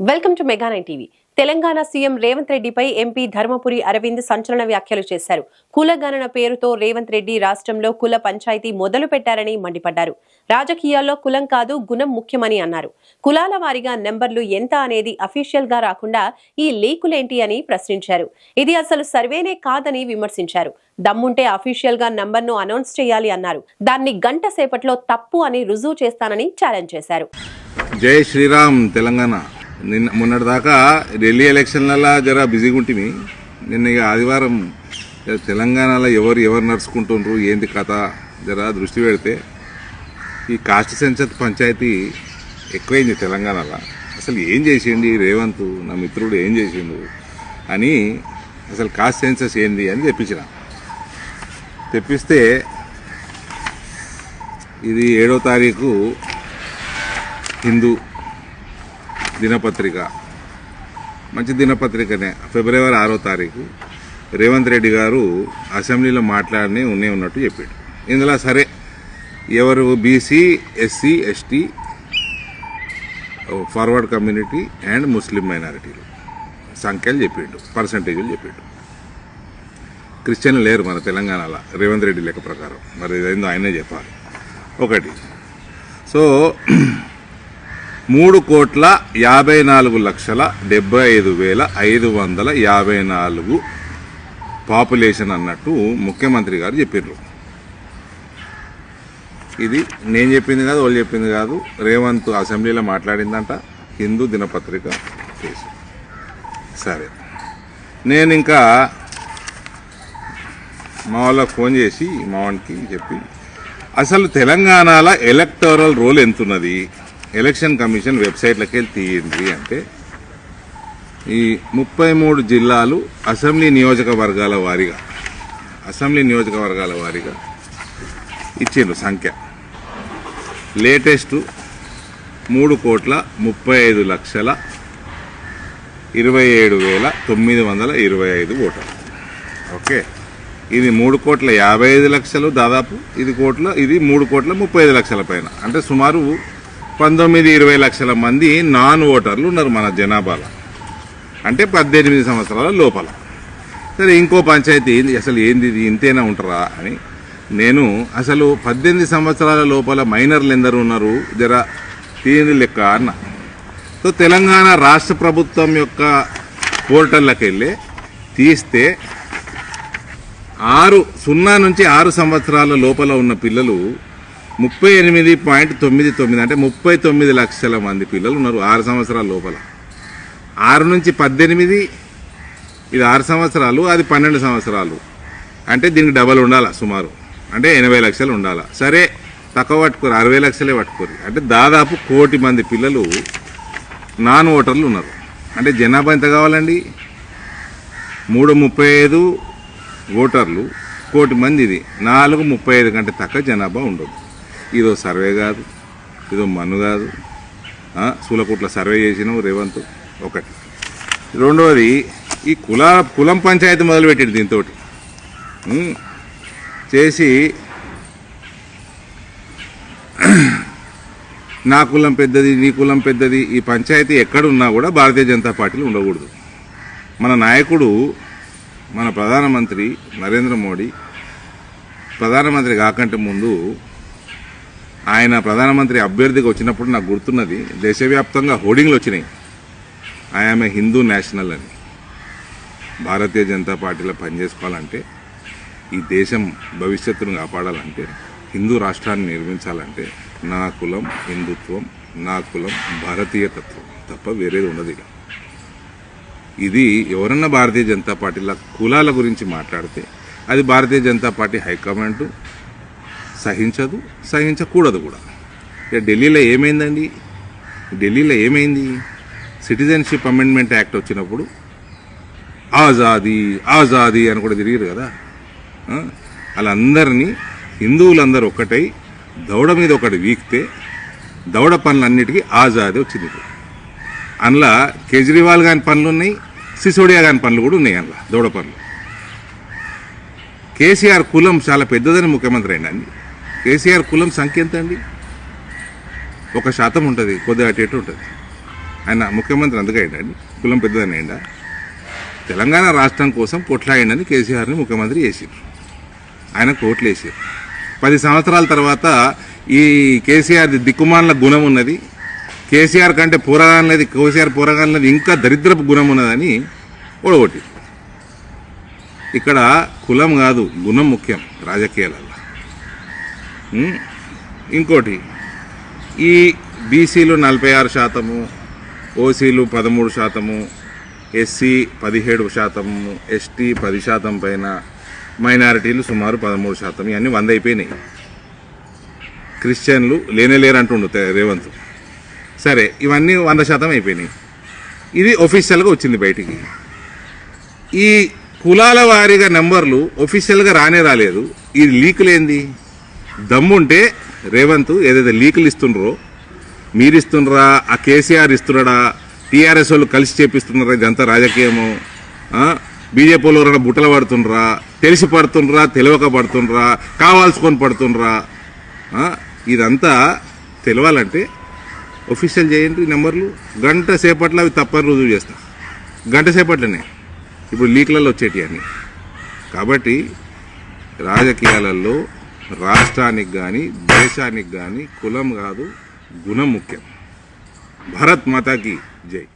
Welcome to mega nine TV. Telangana CM Revanth రెడ్డిపై MP Dharmapuri Arvind సంచలన వ్యాఖ్యలు చేశారు. కులగణన పేరుతో రేవంత్ రెడ్డి రాష్ట్రంలో కుల పంచాయతీ మొదలు పెట్టారని మండిపడ్డారు. రాజకీయాల్లో కులం కాదు గుణం ముఖ్యమని అన్నారు. కులాల వారీగా నెంబర్లు ఎంత అనేది అఫీషియల్గా రాకుండా ఈ లీకులేంటి అని ప్రశ్నించారు. ఇది అసలు సర్వేనే కాదని విమర్శించారు. దమ్ముంటే అఫీషియల్గా నంబర్ను అనౌన్స్ చేయాలి అన్నారు. దాన్ని గంట సేపట్లో తప్పు అని రుజువు చేస్తానని ఛాలెంజ్ చేశారు. జై శ్రీరామ్ తెలంగాణ. నిన్న మొన్నటి దాకా ఢిల్లీ ఎలక్షన్లలో జర బిజీగా ఉంటుంది నిన్న ఇక ఆదివారం తెలంగాణలో ఎవరు ఎవరు నడుచుకుంటుండ్రు ఏంది కథ జర దృష్టి పెడితే ఈ కాస్ట్ సెన్సర్ పంచాయతీ ఎక్కువైంది తెలంగాణలో. అసలు ఏం చేసిండి రేవంత్ నా మిత్రుడు ఏం చేసిండు అని అసలు కాస్ట్ సెన్సస్ ఏంది అని తెప్పించిన. తెప్పిస్తే ఇది ఏడో తారీఖు హిందూ దినపత్రిక. మంచి దినపత్రికనే. ఫిబ్రవరి ఆరో తారీఖు రేవంత్ రెడ్డి గారు అసెంబ్లీలో మాట్లాడినే ఉన్నే ఉన్నట్టు చెప్పాడు. ఇందులో సరే ఎవరు BC SC ST forward community and Muslim మైనారిటీలు సంఖ్యలు చెప్పిండు పర్సంటేజీలు చెప్పిండు. క్రిస్టియన్లు లేరు మన తెలంగాణలో రేవంత్ రెడ్డి లెక్క ప్రకారం. మరి ఇదేందో ఆయనే చెప్పాలి. ఒకటి. సో మూడు కోట్ల యాభై నాలుగు లక్షల డెబ్బై ఐదు వేల ఐదు వందల యాభై నాలుగు పాపులేషన్ అన్నట్టు ముఖ్యమంత్రి గారు చెప్పారు ఇది నేను చెప్పింది కాదు వాళ్ళు చెప్పింది కాదు. రేవంత్ అసెంబ్లీలో మాట్లాడిందంట. హిందూ దినపత్రిక కేసు. సరే. నేను ఇంకా మా వాళ్ళకి ఫోన్ చేసి మా వానికి చెప్పి అసలు తెలంగాణలో ఎలక్టోరల్ రోల్ ఎంతున్నది? ఎలక్షన్ కమిషన్ వెబ్సైట్లకి వెళ్ళి తీయండి అంటే ఈ ముప్పై మూడు జిల్లాలు అసెంబ్లీ నియోజకవర్గాల వారీగా అసెంబ్లీ నియోజకవర్గాల వారీగా ఇచ్చిండ్రు సంఖ్య. లేటెస్ట్ మూడు కోట్ల ముప్పై ఐదు లక్షల ఇరవై ఏడు వేల తొమ్మిది వందల ఇరవై ఐదు ఓటర్లు ఓకే? ఇది మూడు కోట్ల యాభై ఐదు లక్షలు దాదాపు ఇది కోట్ల ఇది మూడు కోట్ల ముప్పై ఐదు లక్షల పైన. అంటే సుమారు పంతొమ్మిది ఇరవై లక్షల మంది నాన్ ఓటర్లు ఉన్నారు మన జనాభాలో. అంటే పద్దెనిమిది సంవత్సరాల లోపల. సరే ఇంకో పంచాయతీ ఏంది? అసలు ఏంది ఇది? ఇంతేనా ఉంటారా అని. నేను అసలు పద్దెనిమిది సంవత్సరాల లోపల మైనర్లు ఎందరు ఉన్నారు? జర తీయండి లెక్క అన్న. సో తెలంగాణ రాష్ట్ర ప్రభుత్వం యొక్క పోర్టల్లోకి వెళ్ళి తీస్తే ఆరు సున్నా నుంచి ఆరు సంవత్సరాల లోపల ఉన్న పిల్లలు ముప్పై ఎనిమిది పాయింట్ తొమ్మిది తొమ్మిది అంటే ముప్పై తొమ్మిది లక్షల మంది పిల్లలు ఉన్నారు ఆరు సంవత్సరాల లోపల. ఆరు నుంచి పద్దెనిమిది ఇది ఆరు సంవత్సరాలు అది పన్నెండు సంవత్సరాలు. అంటే దీనికి డబల్ ఉండాలా సుమారు? అంటే ఎనభై లక్షలు ఉండాలా? సరే తక్కువ పట్టుకోరు అరవై లక్షలే పట్టుకోరు. అంటే దాదాపు కోటి మంది పిల్లలు నాన్ ఓటర్లు ఉన్నారు. అంటే జనాభా ఎంత కావాలండి? మూడు ముప్పై ఐదు ఓటర్లు కోటి మంది ఇది. నాలుగు ముప్పై ఐదు కంటే తక్కువ జనాభా ఉండదు. ఇదో సర్వే కాదు ఇదో మన్ను కాదు. ఆ, సర్వే చేసినాం రేవంత్ ఒకటి. రెండవది ఈ కుల కులం పంచాయతీ మొదలుపెట్టాడు దీంతో చేసి నా కులం పెద్దది నీ కులం పెద్దది ఈ పంచాయతీ ఎక్కడున్నా కూడా భారతీయ జనతా పార్టీలో ఉండకూడదు. మన నాయకుడు మన ప్రధానమంత్రి నరేంద్ర మోడీ ప్రధానమంత్రి కాకంటే ముందు ఆయన ప్రధానమంత్రి అభ్యర్థిగా వచ్చినప్పుడు నాకు గుర్తున్నది దేశవ్యాప్తంగా హోర్డింగ్లు వచ్చినాయి. ఆమె హిందూ నేషనల్ అని. భారతీయ జనతా పార్టీలో పనిచేసుకోవాలంటే ఈ దేశం భవిష్యత్తును కాపాడాలంటే హిందూ రాష్ట్రాన్ని నిర్మించాలంటే నా కులం హిందుత్వం నా కులం భారతీయతత్వం తప్ప వేరేది ఉండదు ఇది ఎవరన్నా భారతీయ జనతా పార్టీల కులాల గురించి మాట్లాడితే అది Bharatiya Janata party high command సహించదు సహించకూడదు కూడా. ఇక ఢిల్లీలో ఏమైందండి? ఢిల్లీలో ఏమైంది? సిటిజన్షిప్ అమెండ్మెంట్ యాక్ట్ వచ్చినప్పుడు ఆజాదీ ఆజాదీ అని కూడా తిరిగారు కదా. వాళ్ళందరినీ హిందువులందరూ ఒక్కటై దౌడ మీద ఒకటి వీక్తే దౌడ పనులన్నిటికీ ఆజాదీ వచ్చింది. అందులో కేజ్రీవాల్ గాని పనులు ఉన్నాయి సిసోడియా గాని పనులు కూడా ఉన్నాయి అందులో దౌడ పనులు. కేసీఆర్ కులం చాలా పెద్దదని ముఖ్యమంత్రి అయినా అండి కేసీఆర్ కులం సంఖ్య ఎంత అండి? ఒక శాతం ఉంటుంది కొద్దిగా అటు ఇటు ఉంటుంది. ఆయన ముఖ్యమంత్రి అందుకే అయ్యండి కులం పెద్దదని అయ్యిందా తెలంగాణ రాష్ట్రం కోసం కొట్లాడిండని కేసీఆర్ని ముఖ్యమంత్రి చేసారు ఆయన కోట్లు వేసారు పది సంవత్సరాల తర్వాత ఈ కేసీఆర్ దిక్కుమాల గుణం ఉన్నది కేసీఆర్ కంటే పోరగానది కేసీఆర్ పోరగానది ఇంకా దరిద్రపు గుణం ఉన్నదని ఓడగొట్టి ఇక్కడ కులం కాదు గుణం ముఖ్యం రాజకీయాలలో. ఇంకోటి ఈ బీసీలు నలభై ఆరు శాతము ఓసీలు పదమూడు శాతము ఎస్సీ పదిహేడు శాతము ఎస్టీ పది శాతం పైన మైనారిటీలు సుమారు పదమూడు శాతం. ఇవన్నీ వంద అయిపోయినాయి. క్రిస్టియన్లు లేనేలేరంటుండు రేవంత్. సరే ఇవన్నీ వంద శాతం అయిపోయినాయి. ఇది ఒఫీషియల్గా వచ్చింది బయటికి. ఈ కులాల వారీగా నెంబర్లు ఒఫీషియల్గా రానే రాలేదు. ఇది లీకులు దమ్ముంటే రేవంత్ ఏదైతే లీకులు ఇస్తుండ్రో మీరు ఇస్తుండ్రా ఆ కేసీఆర్ ఇస్తున్నాడా టీఆర్ఎస్ వాళ్ళు కలిసి చేపిస్తున్నారా ఇదంతా రాజకీయము? బీజేపీ వాళ్ళు ఎవరైనా బుట్టలు పడుతుండ్రా తెలిసి పడుతుండ్రా తెలియక పడుతుండ్రా కావాల్సుకొని పడుతుండ్రా? ఇదంతా తెలవాలంటే ఒఫీషియల్ చేయండి నెంబర్లు. గంట సేపట్లో అవి తప్పని రుజువు చేస్తా. గంట సేపట్లోనే. ఇప్పుడు లీక్లలో వచ్చేటి అన్ని కాబట్టి రాజకీయాలలో రాష్ట్రానికి కానీ దేశానికి కానీ కులం కాదు గుణం ముఖ్యం. భారత్ మాతాకి జై.